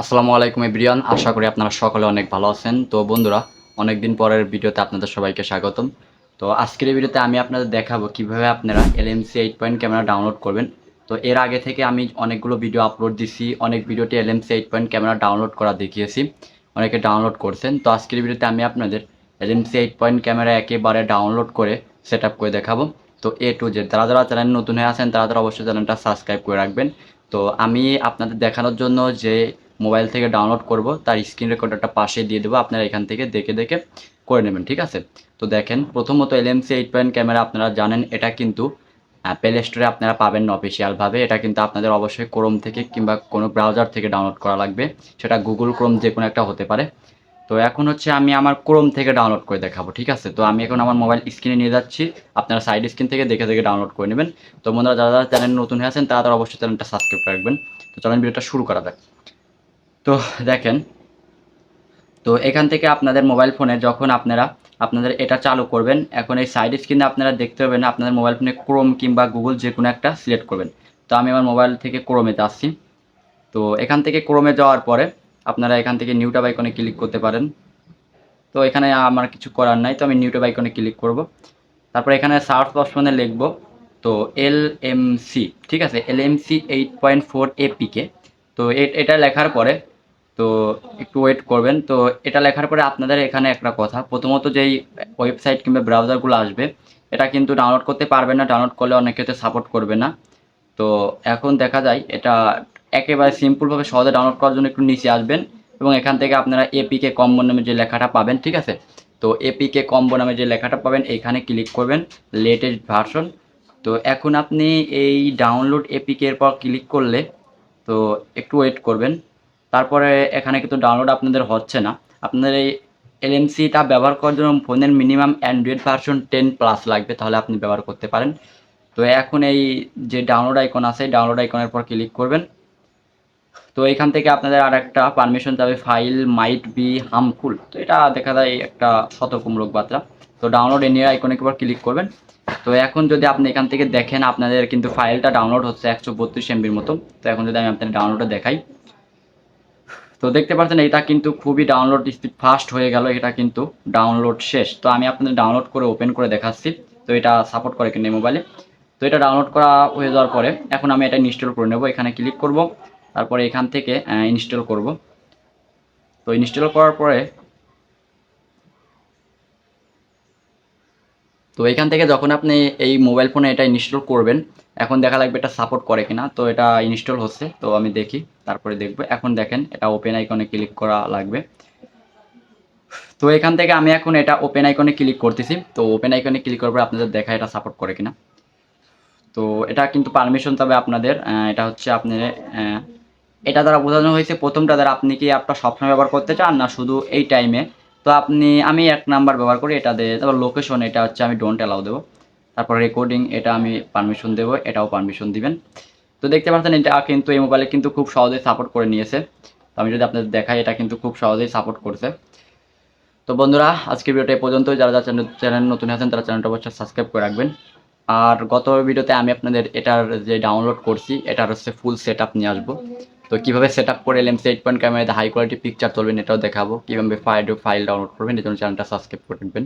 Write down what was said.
আসসালামু আলাইকুম এভরিওয়ান, আশা করি আপনারা সকলে অনেক ভালো আছেন। তো বন্ধুরা অনেক দিন পরের ভিডিওতে আপনাদের সবাইকে স্বাগতম। তো আজকের এই ভিডিওতে আমি আপনাদের দেখাবো কীভাবে আপনারা LMC eight point camera download করবেন। তো এর আগে থেকে আমি অনেকগুলো ভিডিও আপলোড দিছি, অনেক ভিডিওতে LMC eight point camera download করা দেখিয়েছি, অনেকে ডাউনলোড করছেন। তো আজকের ভিডিওতে আমি আপনাদের এলএমসি এইট পয়েন্ট ক্যামেরা একেবারে ডাউনলোড করে সেট করে দেখাবো। তো এ টু জেড, যারা যারা চ্যানেল নতুন হয়ে আছেন, তারা তারা অবশ্যই চ্যানেলটা সাবস্ক্রাইব করে রাখবেন। তো আমি আপনাদের দেখানোর জন্য যে মোবাইল থেকে ডাউনলোড করব, তার স্ক্রিন রেকর্ডারটা পাশে দিয়ে দেবো, আপনারা এখান থেকে দেখে দেখে করে নেবেন, ঠিক আছে? তো দেখেন, প্রথমত এলএমসি এইট পয়েন্ট ক্যামেরা আপনারা জানেন, এটা কিন্তু প্লে স্টোরে আপনারা পাবেন না অফিসিয়ালভাবে এটা কিন্তু আপনাদের অবশ্যই ক্রোম থেকে কিংবা কোনো ব্রাউজার থেকে ডাউনলোড করা লাগবে। সেটা গুগল ক্রোম যে কোনো একটা হতে পারে। তো এখন হচ্ছে আমি আমার ক্রোম থেকে ডাউনলোড করে দেখাবো, ঠিক আছে? তো আমি এখন আমার মোবাইল স্ক্রিনে নিয়ে যাচ্ছি। আপনারা সাইড স্ক্রিন থেকে দেখে দেখে ডাউনলোড করে নেবেন। তো বন্ধুরা, যারা যারা চ্যানেল নতুন হয়ে আছেন, তারা অবশ্যই চ্যানেলটা সাবস্ক্রাইব রাখবেন। তো চলেন ভিডিওটা শুরু করা যাক। তো দেখেন, তো এখান থেকে আপনাদের মোবাইল ফোনে যখন আপনারা, আপনাদের এটা চালু করবেন, এখন এই সাইড স্ক্রিনে আপনারা দেখতে পাবেন আপনাদের মোবাইল ফোনে ক্রোম কিংবা গুগল যে কোনো একটা সিলেক্ট করবেন। তো আমি আমার মোবাইল থেকে ক্রোমেতে আসছি। তো এখান থেকে ক্রোমে যাওয়ার পরে আপনারা এখান থেকে নিউটা বাইকনে ক্লিক করতে পারেন। তো এখানে আমার কিছু করার নাই, তো আমি নিউটা বাইকনে ক্লিক করব। তারপর এখানে সার্চ অপশনে লিখব, তো এল এম সি ঠিক আছে? L M C eight point four APK তো এটা লেখার পরে তো একটু ওয়েট করবেন। তো এটা লেখার পরে আপনাদের এখানে একটা কথা। প্রথমত যেই ওয়েবসাইট কিংবা ব্রাউজারগুলো আসবে, এটা কিন্তু ডাউনলোড করতে পারবে না। ডাউনলোড করলে অনেক ক্ষেত্রে সাপোর্ট করবে না। তো এখন দেখা যায়, এটা একেবারে সিম্পলভাবে সহজে ডাউনলোড করার জন্য একটু নিচে আসবেন এবং এখান থেকে আপনারা এপিকে কম্বো নামে যে লেখাটা পাবেন, ঠিক আছে? তো এপিকে কম্বো নামে যে লেখাটা পাবেন এইখানে ক্লিক করবেন লেটেস্ট ভার্সন তো এখন আপনি এই ডাউনলোড এপিকের পর ক্লিক করলে, তো একটু ওয়েট করবেন। তারপরে এখানে কিন্তু ডাউনলোড আপনাদের হচ্ছে না। আপনাদের এই এলএমসিটা ব্যবহার করার জন্য ফোনের minimum Android version ten plus লাগবে, তাহলে আপনি ব্যবহার করতে পারেন। তো এখন এই যে ডাউনলোড আইকন আছে ডাউনলোড আইকনের পর ক্লিক করবেন। তো এখান থেকে আপনাদের আর একটা পারমিশন যাবে ফাইল মাইট বি হার্মফুল তো এটা দেখা যায় একটা সতর্কমূলক বার্তা। তো ডাউনলোড এনিয়ার আইকনে একবার ক্লিক করবেন। তো এখন যদি আপনি এখান থেকে দেখেন, আপনাদের কিন্তু ফাইলটা ডাউনলোড হচ্ছে একশো বত্রিশ এমবির মতো। তো এখন যদি আমি আপনাদের ডাউনলোডে দেখাই তো দেখতে পাচ্ছেন, এটা কিন্তু খুবই ডাউনলোড স্পিড ফাস্ট হয়ে গেল, এটা কিন্তু ডাউনলোড শেষ। তো আমি আপনাদের ডাউনলোড করে ওপেন করে দেখাচ্ছি, তো এটা সাপোর্ট করে কিনা মোবাইলে তো এটা ডাউনলোড করা হয়ে যাওয়ার পরে, এখন আমি এটা ইনস্টল করে নেব, এখানে ক্লিক করব, তারপরে এখান থেকে ইনস্টল করব। তো ইনস্টল করার পরে, তো এখান থেকে যখন আপনি এই মোবাইল ফোনে এটা ইনস্টল করবেন, এখন দেখা লাগবে এটা সাপোর্ট করে কিনা, তো এটা ইনস্টল হচ্ছে, তো আমি দেখি। তারপরে দেখব। এখন দেখেন, এটা ওপেন আইকনে ক্লিক করা লাগবে। তো এখান থেকে আমি এখন এটা ওপেন আইকনে ক্লিক করতেছি। তো ওপেন আইকনে ক্লিক করার পর আপনাদের দেখা এটা সাপোর্ট করে কিনা। তো এটা কিন্তু পারমিশন তবে আপনাদের। এটা হচ্ছে আপনার এটা দ্বারা বোঝানো হয়েছে প্রথমটা দ্বারা আপনি কি অ্যাপটা সবসময় ব্যবহার করতে চান না শুধু এই টাইমে তো আপনি, আমি এক নাম্বার ব্যবহার করি, এটা দিয়ে, তারপর লোকেশন এটা হচ্ছে আমি ডোন্ট অ্যালাউ দেবো। তারপর রেকর্ডিং এটা আমি পারমিশন দেবো, এটাও পারমিশন দিবেন। তো দেখতে পাচ্ছেন এটা কিন্তু এই মোবাইলে কিন্তু খুব সহজেই সাপোর্ট করে নিয়েছে। তো আমি যদি আপনাদের দেখাই, এটা কিন্তু খুব সহজেই সাপোর্ট করছে। তো বন্ধুরা, আজকের ভিডিওটা এই পর্যন্তই। যারা যারা চ্যানেল নতুন আছেন, তারা চ্যানেলটা অবশ্যই সাবস্ক্রাইব করে রাখবেন। আর গত ভিডিওতে আমি আপনাদের এটার যে ডাউনলোড করছি, এটার হচ্ছে ফুল সেট আপ নিয়ে আসব। তো কীভাবে সেট আপ করে এলএমসি এইট পয়েন্ট ক্যামেরাতে হাই কোয়ালিটি পিকচার তুলবেন, এটাও দেখাবো। কীভাবে ফাইল ফাইল ডাউনলোড করবেন, এই জন্য চ্যানেলটা সাবস্ক্রাইব করে রাখবেন।